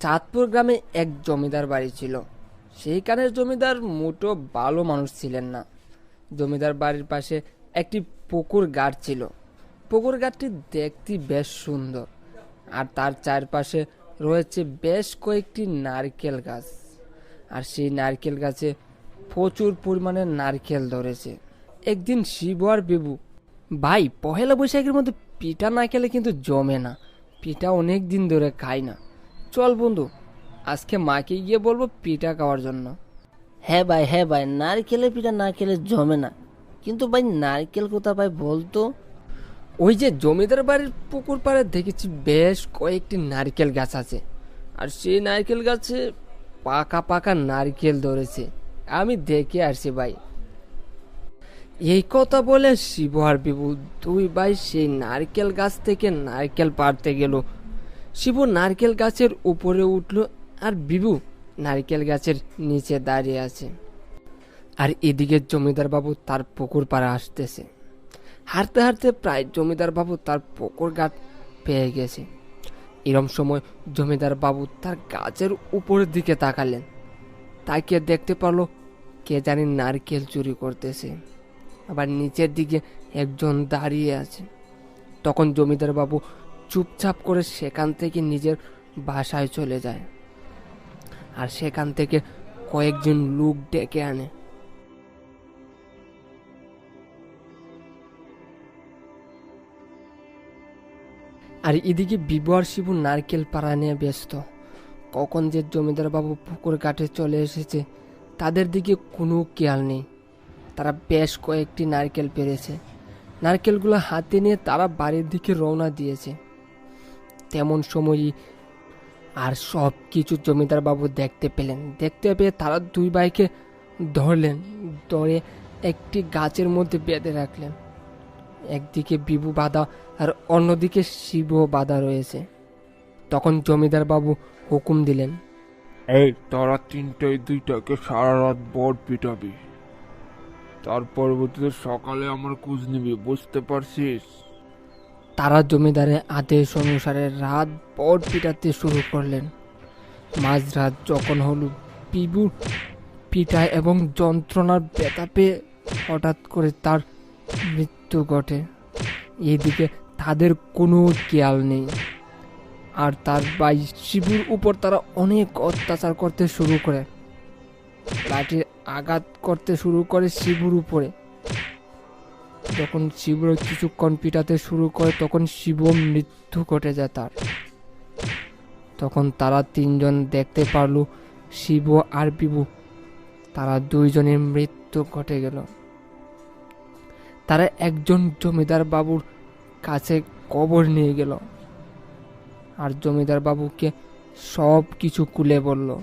চাঁদপুর গ্রামে এক জমিদার বাড়ি ছিল। সেইখানের জমিদার মোটো ভালো মানুষ ছিলেন না। জমিদার বাড়ির পাশে একটি পুকুর গাঠ ছিল। পুকুর গাঠটি দেখতে বেশ সুন্দর আর তার চারপাশে রয়েছে বেশ কয়েকটি নারকেল গাছ। আর সেই নারকেল গাছে প্রচুর পরিমাণে নারকেল ধরেছে। একদিন শিব আর বেবু ভাই, পহেলা বৈশাখের মধ্যে পিঠা না খেলে কিন্তু জমে না। পিঠা অনেক দিন ধরে খায় না। চল বন্ধু আজকে মাকে গিয়ে বলব পিঠা খাওয়ার জন্য। হ্যাঁ ভাই হ্যাঁ ভাই নারকেলের পিঠা না খেলে জমে না। কিন্তু ভাই নারকেল কোথা ভাই বলতো? ওই যে জমিদার বাড়ির পুকুর পাড়ে দেখেছি বেশ কয়েকটি নারকেল গাছ আছে। আর সেই নারকেল গাছে পাকা পাকা নারকেল ধরেছে। আমি দেখে আসছি ভাই। এই কথা বলে শিব আর বিভু দুই ভাই সেই নারকেল গাছ থেকে নারকেল পাড়তে গেল। শিব নারকেল গাছের উপরে উঠল আর বিভু নারকেল গাছের নিচে দাঁড়িয়ে আছে। আর এদিকে জমিদার বাবু তার পুকুর পাড়ে আসতেছে। হাঁটতে হাঁটতে প্রায় জমিদার বাবু তার পুকুর গাছ পেয়ে গেছে। এরম সময় জমিদার বাবু তার গাছের উপরের দিকে তাকালেন। তাকিয়ে দেখতে পারল কে জানি নারকেল চুরি করতেছে। আবার নিচের দিকে একজন দাঁড়িয়ে আছে। তখন জমিদার বাবু চুপচাপ করে সেখান থেকে নিজের বাসায় চলে যায়। আর সেখান থেকে কয়েকজন লোক ডেকে আনে। আর এদিকে বিবু আর শিবু নারকেল পাড়া নিয়ে ব্যস্ত। কখন যে জমিদার বাবু পুকুর কাঠে চলে এসেছে, তাদের দিকে কোনো খেয়াল নেই। তারা বেশ কয়েকটি নারকেল পেরেছে নারকেলগুলো হাতে নিয়ে তারা বাড়ির দিকে রওনা দিয়েছে। তেমন সময়ই আর সব কিছু জমিদার বাবু দেখতে পেলেন। দেখতে পেয়ে তারা দুই ভাইকে ধরলেন, ধরে একটি গাছের মধ্যে বেঁধে রাখলেন। একদিকে বিভু বাধা আর অন্যদিকে শিব বাধা রয়েছে। তখন জমিদার বাবু হুকুম দিলেন, এই, তারা তিনটায় দুইটাকে সারা রাত বট পিটাবি। তার পরবর্তীতে সকালে আমার খোঁজ নিবি, বুঝতে পারছিস? তারা জমিদারের আদেশ অনুসারে রাত পর পিটাতে শুরু করলেন। মাঝরাত যখন হলো বিভুর পিটায় এবং যন্ত্রণার ব্যথা পেয়ে হঠাৎ করে তার মৃত্যু ঘটে। এদিকে তাদের কোনো খেয়াল নেই। আর তার ভাই শিবুর উপর তারা অনেক অত্যাচার করতে শুরু করে। লাঠির আঘাত করতে শুরু করে শিবুর উপরে। যখন শিবুর কিছুক্ষণ পিটাতে শুরু করে, তখন শিব মৃত্যু ঘটে যায় তার। তখন তারা তিনজন দেখতে পারল, শিব আর বিভু। তারা দুইজনের মৃত্যু ঘটে গেল। তারা একজন জমিদার বাবুর কাছে কবর নিয়ে গেল। আর জমিদার বাবুকে সব কিছু কুলে বলল।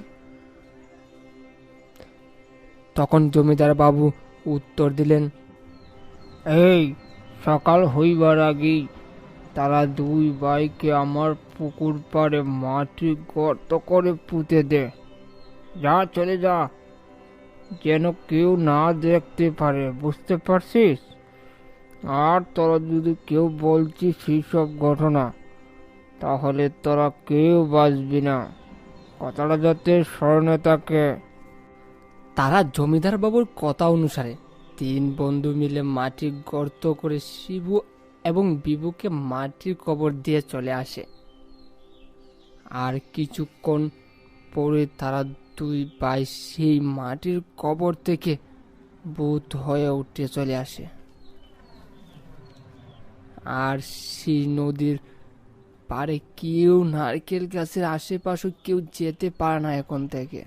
তখন জমিদার বাবু উত্তর দিলেন এই, সকাল হইবার আগেই তারা দুই ভাইকে আমার পুকুর পাড়ে মাটি গর্ত করে পুঁতে দে। যা, চলে যা। যেন কেউ না দেখতে পারে, বুঝতে পারছিস? আর তোরা যদি কেউ বলছিস সেই সব ঘটনা, তাহলে তোরা কেউ বাঁচবি না। কথাটা যাতে স্মরণে থাকে। তারা জমিদার বাবুর কথা অনুসারে তিন বন্ধু মিলে মাটির গর্ত করে শিবু এবং বিভুকে মাটির কবর দিয়ে চলে আসে। আর কিছুক্ষণ পরে তারা দুই ভাই সেই মাটির কবর থেকে ভূত হয়ে উঠে চলে আসে। আর সেই নদীর পারে কেউ নারকেল গাছের আশেপাশে কেউ যেতে পারে না এখন থেকে।